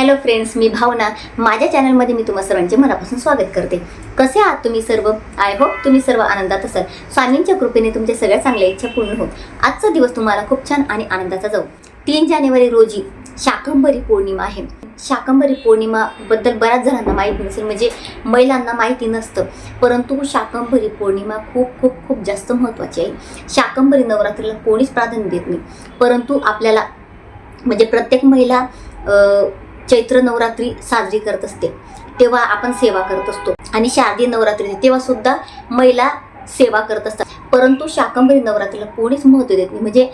Hello friends मी भावना. माझ्या चॅनलमध्ये मी तुम्हा सर्वांचे मनापासून स्वागत करते. कसे आहात तुम्ही सर्व? आय होप तुम्ही सर्व आनंदात असाल. स्वामींच्या कृपेने तुमच्या सगळ्या चांगल्या इच्छा पूर्ण होत. आजचा दिवस तुम्हाला खूप छान आणि आनंदाचा जाऊ. तीन जानेवारी रोजी शाकंभरी पौर्णिमा आहे. शाकंभरी पौर्णिमाबद्दल बऱ्याच जणांना माहिती नसेल म्हणजे महिलांना माहिती नसतं. परंतु शाकंभरी पौर्णिमा खूप खूप खूप जास्त महत्त्वाची आहे. शाकंभरी नवरात्रीला कोणीच प्राधान्य देत नाही. परंतु आपल्याला म्हणजे प्रत्येक महिला चैत्र नवरात्री साजरी करत असते. तेव्हा आपण सेवा करत असतो. आणि शारदीय नवरात्री तेव्हा सुद्धा महिला सेवा करत असतात. परंतु शाकंभरी नवरात्रीला कोणीच महत्त्व देत नाही. म्हणजे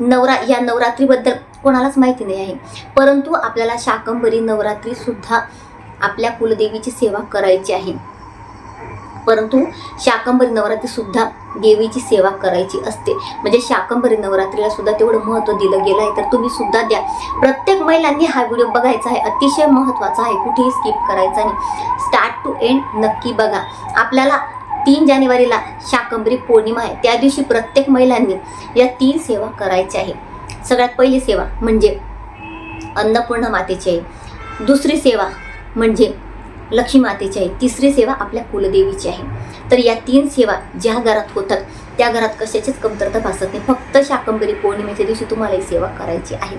नवरा या नवरात्रीबद्दल कोणालाच माहिती नाही आहे. परंतु आपल्याला शाकंभरी नवरात्री सुद्धा आपल्या कुलदेवीची सेवा करायची आहे. परंतु शाकंभरी नवरात्री सुद्धा देवीची सेवा करायची असते. म्हणजे शाकंभरी नवरात्रीला सुद्धा तेवढं महत्त्व दिलं गेलं आहे तर तुम्ही सुद्धा द्या. प्रत्येक महिलांनी हा व्हिडिओ बघायचा आहे. अतिशय महत्त्वाचा आहे. कुठेही स्किप करायचा नाही. स्टार्ट टू एंड नक्की बघा. आपल्याला तीन जानेवारीला शाकंभरी पौर्णिमा आहे. त्या दिवशी प्रत्येक महिलांनी या तीन सेवा करायच्या आहे. सगळ्यात पहिली सेवा म्हणजे अन्नपूर्णा मातेची आहे. दुसरी सेवा म्हणजे लक्ष्मी मातेची आहे. तिसरी सेवा आपल्या कुलदेवीची आहे. तर या तीन सेवा ज्या घरात होतात त्या घरात कशाचीच कमतरता भासत नाही. फक्त शाकंभरी पौर्णिमेच्या दिवशी तुम्हाला ही सेवा करायची आहे.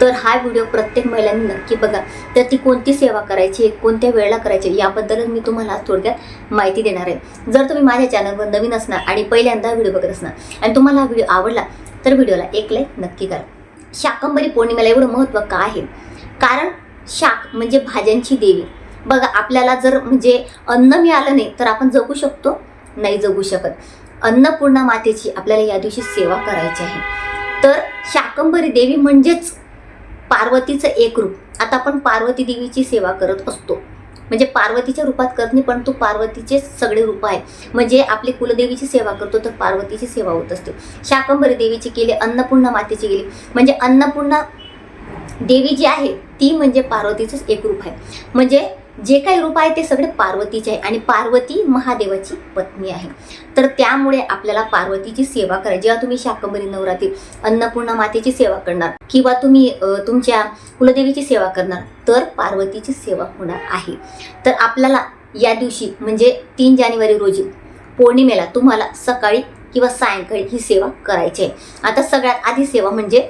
तर हा व्हिडिओ प्रत्येक महिलांनी नक्की बघा. तर ती कोणती सेवा करायची आहे कोणत्या वेळेला करायची आहे, याबद्दलच मी तुम्हाला आज थोडक्यात माहिती देणार आहे. जर तुम्ही माझ्या चॅनलवर नवीन असणार आणि पहिल्यांदा व्हिडिओ बघत असणार आणि तुम्हाला हा व्हिडिओ आवडला तर व्हिडिओला एक लाईक नक्की करा. शाकंभरी पौर्णिमेला एवढं महत्त्व का आहे? कारण शाक म्हणजे भाज्यांची देवी. बघा आपल्याला जर म्हणजे अन्न मिळालं नाही तर आपण जगू शकतो? नाही जगू शकत. अन्नपूर्णा मातेची आपल्याला या दिवशी सेवा करायची आहे. तर शाकंभरी देवी म्हणजेच पार्वतीचं एक रूप. आता आपण पार्वती देवीची सेवा करत असतो. म्हणजे पार्वतीच्या रूपात करत नाही परंतु पार्वतीचे सगळे रूप आहे. म्हणजे आपली कुलदेवीची सेवा करतो तर पार्वतीची सेवा होत असते. शाकंभरी देवीची केली अन्नपूर्णा मातेची केली. म्हणजे अन्नपूर्णा देवी जी आहे ती म्हणजे पार्वतीचंच एक रूप आहे. म्हणजे जे काही रूप आहे ते सगळे पार्वतीचे आहे आणि पार्वती महादेवाची पत्नी आहे. तर त्यामुळे आपल्याला पार्वतीची सेवा करायची. जेव्हा तुम्ही शाकंभरी नवरात्री अन्नपूर्णा मातेची सेवा करणार किंवा तुम्ही तुमच्या कुलदेवीची सेवा करणार तर पार्वतीची सेवा होणार आहे. तर आपल्याला या दिवशी म्हणजे तीन जानेवारी रोजी पौर्णिमेला तुम्हाला सकाळी किंवा सायंकाळी ही सेवा करायची आहे. आता सगळ्यात आधी सेवा म्हणजे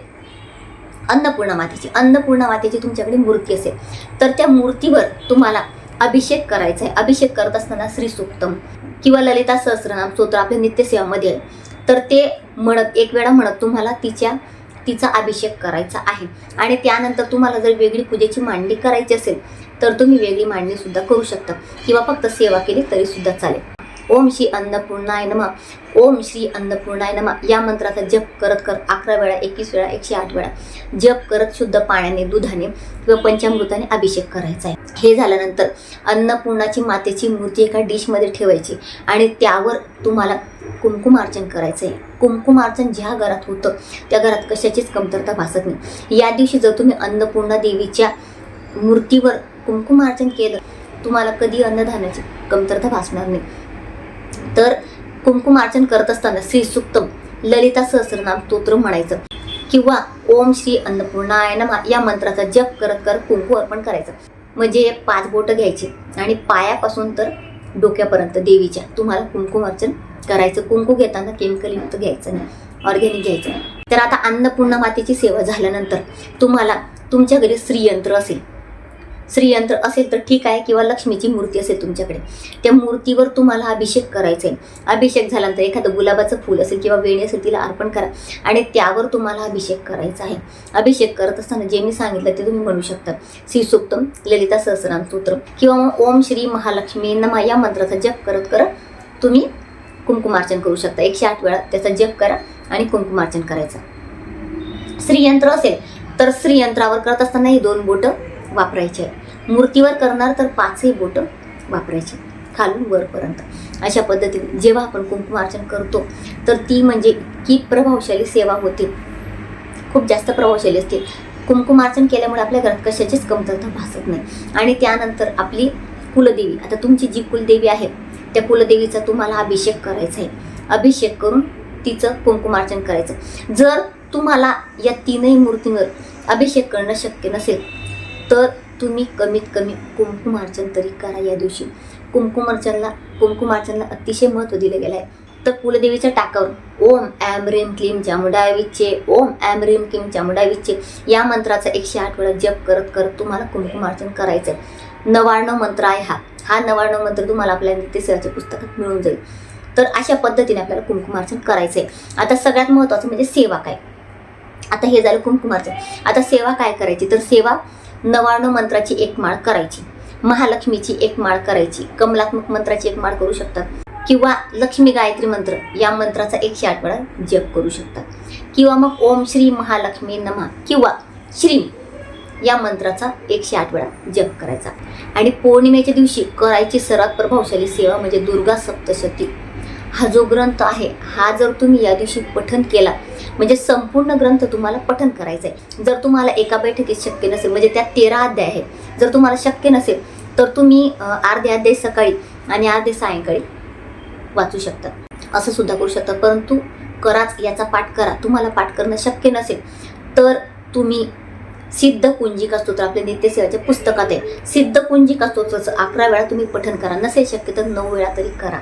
अन्नपूर्णा मातेची अन्नपूर्णा मातेची तुमच्याकडे मूर्ती असेल. तर त्या मूर्तीवर तुम्हाला अभिषेक करायचा आहे अभिषेक करत असताना श्री सुक्तम किंवा ललिता सहस्रनाम स्तोत्र आपल्या नित्यसेवामध्ये आहे. तर ते म्हणत एक वेळा म्हणत तुम्हाला तिच्या तिचा अभिषेक करायचा आहे. आणि त्यानंतर तुम्हाला जर वेगळी पूजेची मांडणी करायची असेल तर तुम्ही वेगळी मांडणीसुद्धा करू शकता. किंवा फक्त सेवा केली तरीसुद्धा चालेल. ओम श्री अन्नपूर्णाय नम. ओम श्री अन्नपूर्णाय नम. या मंत्राचा जप करत करत अकरा वेळा एकवीस वेळा एकशे आठ वेळा. जप करत शुद्ध पाण्याने दुधाने किंवा पंचामृताने अभिषेक करायचा आहे. हे झाल्यानंतर अन्नपूर्णाची मातेची मूर्ती एका डिशमध्ये ठेवायची आणि त्यावर तुम्हाला कुंकुमार्चन करायचं आहे कुंकुमार्चन ज्या घरात होतं त्या घरात कशाचीच कमतरता भासत नाही. या दिवशी जर तुम्ही अन्नपूर्णा देवीच्या मूर्तीवर कुंकुमार्चन केलं तुम्हाला कधी अन्नधान्याची कमतरता भासणार नाही. तर कुंकुमार्चन करत असताना श्री सुक्तम ललिता सहस्रनाम स्तोत्र म्हणायचं. किंवा ओम श्री अन्नपूर्णाय नमा या मंत्राचा जप करत करत कुंकू अर्पण करायचं. म्हणजे पाच बोटं घ्यायची आणि पायापासून तर डोक्यापर्यंत देवीच्या. तुम्हाला कुंकुम अर्चन करायचं. कुंकू घेताना केमिकल युक्त घ्यायचं नाही. ऑर्गॅनिक घ्यायचं तर आता अन्नपूर्णा मातेची सेवा झाल्यानंतर तुम्हाला तुमच्या घरी श्रीयंत्र असेल. श्रीयंत्र असेल तर ठीक आहे किंवा लक्ष्मीची मूर्ती असेल तुमच्याकडे. त्या मूर्तीवर तुम्हाला अभिषेक करायचा आहे. अभिषेक झाल्यानंतर एखादं गुलाबाचं फूल असेल किंवा वेणी असेल तिला अर्पण करा आणि त्यावर तुम्हाला अभिषेक करायचा आहे. अभिषेक करत असताना जे मी सांगितलं ते तुम्ही म्हणू शकता. श्रीसुक्तम ललिता सहस्रनाम सूत्र किंवा मग ओम श्री महालक्ष्मी नमा या मंत्राचा जप करत करत तुम्ही कुंकुमार्चन करू शकता. एकशे आठ वेळा त्याचा जप करा आणि कुंकुमार्चन करायचं. श्रीयंत्र असेल तर श्रीयंत्रावर करत असताना ही दोन बोटं वापरायची आहे मूर्तीवर करणार तर पाचही बोटं वापरायची खालून वरपर्यंत. अशा पद्धतीने जेव्हा आपण कुंकुमार्चन करतो तर ती म्हणजे इतकी प्रभावशाली सेवा होते. खूप जास्त प्रभावशाली असते. कुंकुमार्चन केल्यामुळे आपल्या घरात कशाचीच कमतरता भासत नाही. आणि त्यानंतर आपली कुलदेवी आता तुमची जी कुलदेवी आहे त्या कुलदेवीचा तुम्हाला अभिषेक करायचा आहे. अभिषेक करून तिचं कुंकुमार्चन करायचं. जर तुम्हाला या तीनही मूर्तींवर अभिषेक करणं शक्य नसेल तर तुम्ही कमीत कमी कुंकुमार्चन तरी करा या दिवशी. कुंकुमार्चनला कुंकुमार्चनला अतिशय महत्त्व दिलं गेलं आहे. तर कुलदेवीच्या टाकावर ओम ॲम रीम क्लीम चामुडाविचे ओम ॲम रीम क्लीम चामुडाविचे या मंत्राचा एकशे आठ वेळा जप करत करत तुम्हाला कुंकुमार्चन करायचं आहे नवाण्णव मंत्र आहे हा. हा नवाण्णव मंत्र तुम्हाला आपल्या नित्यसेवाच्या पुस्तकात मिळून जाईल. तर अशा पद्धतीने आपल्याला कुंकुमार्चन करायचं आहे आता सगळ्यात महत्त्वाचं म्हणजे सेवा काय? आता हे झालं कुंकुमार्चन आता सेवा काय करायची? तर सेवा नवाण्णव मंत्राची एक माळ करायची. महालक्ष्मीची एक माळ करायची. कमलात्मक मंत्राची एक माळ करू शकतात. किंवा लक्ष्मी गायत्री मंत्र या मंत्राचा एकशे आठ वेळा जप करू शकतात. किंवा मग ओम श्री महालक्ष्मी नमा किंवा श्री या मंत्राचा एकशे आठ वेळा जप करायचा. आणि पौर्णिमेच्या दिवशी करायची सर्वात प्रभावशाली सेवा म्हणजे दुर्गा सप्तशती. हा जो ग्रंथ आहे हा जर तुम्ही या दिवशी पठन केला म्हणजे संपूर्ण ग्रंथ तुम्हाला पठन करायचा आहे जर तुम्हाला एका बैठकीत शक्य नसेल म्हणजे त्यात तेरा अध्याय आहेत. जर तुम्हाला शक्य नसेल तर तुम्ही अर्धे अध्याय सकाळी आणि अर्धे सायंकाळी वाचू शकता. असं सुद्धा करू शकता. परंतु कराच याचा पाठ करा. तुम्हाला पाठ करणं शक्य नसेल तर तुम्ही सिद्ध कुंजिका स्तोत्र आपल्या नित्यसेवाच्या पुस्तकात आहे. सिद्ध कुंजिका स्तोत्राचं अकरा वेळा तुम्ही पठन करा. नसेल शक्य तर नऊ वेळा तरी करा.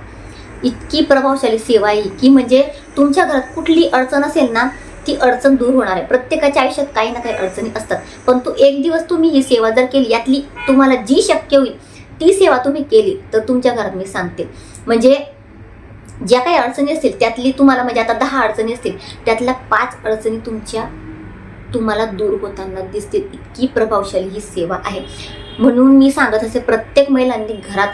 इतकी प्रभावशाली सेवा आहे की म्हणजे तुमच्या घरात कुठली अडचण असेल ना ती अडचण दूर होणार आहे. प्रत्येकाच्या आयुष्यात काही ना काही अडचणी असतात. पण तू एक दिवस तुम्ही ही सेवा जर केली यातली तुम्हाला जी शक्य होईल ती सेवा तुम्ही केली तर तुमच्या घरात मी सांगते. म्हणजे ज्या काही अडचणी असतील त्यातली तुम्हाला म्हणजे आता दहा अडचणी असतील त्यातल्या पाच अडचणी तुमच्या तुम्हाला दूर होताना दिसतील. इतकी प्रभावशाली ही सेवा आहे. म्हणून मी सांगत असे प्रत्येक महिलांनी घरात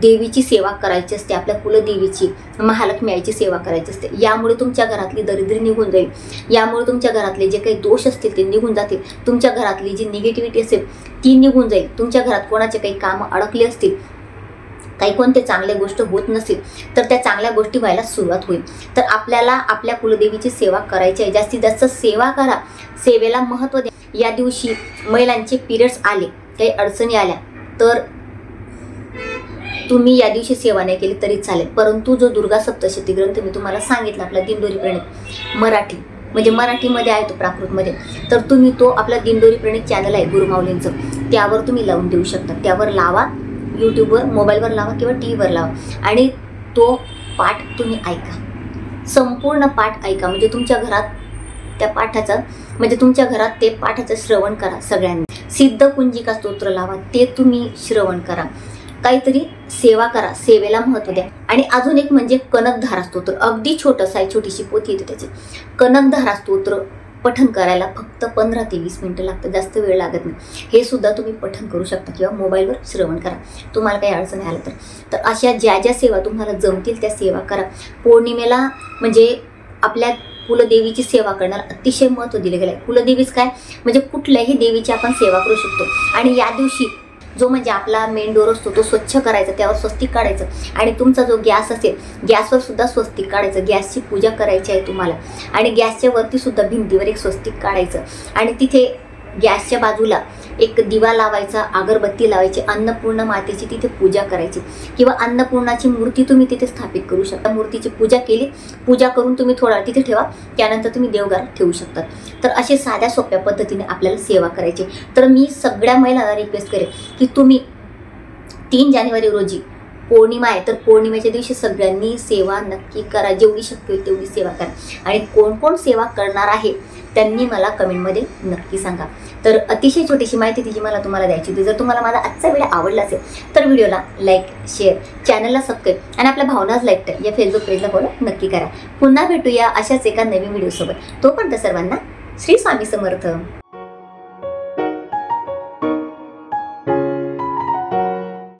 देवीची सेवा करायची असते आपल्या कुलदेवीची महालक्ष्मी आईची सेवा करायची असते. यामुळे तुमच्या घरातली दरिद्री निघून जाईल. यामुळे तुमच्या घरातले जे काही दोष असतील ते निघून जातील. तुमच्या घरातली जी निगेटिव्हिटी असेल ती निघून जाईल. तुमच्या घरात कोणाचे काही कामं अडकली असतील काही कोणते चांगल्या गोष्ट होत नसेल तर त्या चांगल्या गोष्टी व्हायला सुरुवात होईल. तर आपल्याला आपल्या कुलदेवीची सेवा करायची आहे. जास्तीत जास्त सेवा करा. सेवेला महत्त्व द्या. या दिवशी महिलांचे पिरियड्स आले काही अडचणी आल्या तर तुम्ही या दिवशी सेवा नाही केली तरी चालेल. परंतु जो दुर्गा सप्तशती ग्रंथ मी तुम्हाला सांगितला आपला दिंडोरी प्रणित मराठी म्हणजे मराठीमध्ये आहे तो प्राकृतमध्ये तर तुम्ही तो आपला दिंडोरी प्रणित चॅनल आहे गुरुमाऊलींचं. त्यावर तुम्ही लावून देऊ शकता. त्यावर लावा यूट्यूबवर मोबाईलवर लावा किंवा टी व्हीवर लावा. आणि तो पाठ तुम्ही ऐका. संपूर्ण पाठ ऐका. म्हणजे तुमच्या घरात त्या पाठाचा म्हणजे तुमच्या घरात ते पाठाचं श्रवण करा सगळ्यांनी. सिद्ध कुंजिका स्तोत्र लावा ते तुम्ही श्रवण करा. काहीतरी सेवा करा सेवेला महत्त्व द्या. आणि अजून एक म्हणजे कनकधारा स्तोत्र अगदी छोटंसं आहे छोटीशी पोथी येते त्याची. कनकधारा स्तोत्र पठन करायला फक्त पंधरा ते वीस मिनटं लागतं जास्त वेळ लागत नाही. हे सुद्धा तुम्ही पठन करू शकता किंवा मोबाईलवर श्रवण करा. तुम्हाला काही अडचण आलं तर. तर अशा ज्या ज्या सेवा तुम्हाला जमतील त्या सेवा करा. पौर्णिमेला म्हणजे आपल्या कुलदेवीची सेवा करणार अतिशय महत्त्व दिलं गेलं आहे कुलदेवीच काय? म्हणजे कुठल्याही देवीची आपण सेवा करू शकतो. आणि या दिवशी जो म्हणजे आपला मेन डोर असतो तो स्वच्छ करायचा त्यावर स्वस्तिक काढायचं. आणि तुमचा जो गॅस असेल गॅसवर सुद्धा स्वस्तिक काढायचं. गॅसची पूजा करायची आहे तुम्हाला. आणि गॅसच्या वरती सुद्धा भिंतीवर एक स्वस्तिक काढायचं. आणि तिथे गॅसच्या बाजूला एक दिवा लावायचा अगरबत्ती लावायची अन्नपूर्ण मातेची तिथे पूजा करायची. किंवा अन्नपूर्णाची मूर्ती तुम्ही तिथे स्थापित करू शकता. मूर्तीची पूजा केली पूजा करून तुम्ही थोडा तिथे ठेवा त्यानंतर तुम्ही देवघरात ठेवू शकता. तर असे साध्या सोप्या पद्धतीने आपल्याला सेवा करायची. तर मी सगळ्या महिलांना रिक्वेस्ट करेन की तुम्ही तीन जानेवारी रोजी पौर्णिमा आहे तर पौर्णिमेच्या दिवशी सगळ्यांनी सेवा नक्की करा. जेवढी शक्य होईल तेवढी सेवा करा. आणि कोण कोण सेवा करणार आहे त्यांनी मला कमेंटमध्ये नक्की सांगा. तर अतिशय छोटीशी माहिती ती जी मला तुम्हाला द्यायची होती. जर तुम्हाला माझा आजचा व्हिडिओ आवडला असेल तर व्हिडिओला लाईक शेअर चॅनलला सबस्क्राईब आणि आपल्या भावनाच लाईक या फेसबुक पेजला फॉलो नक्की करा. पुन्हा भेटूया अशाच एका नवीन व्हिडिओसोबत तोपर्यंत सर्वांना श्री स्वामी समर्थ.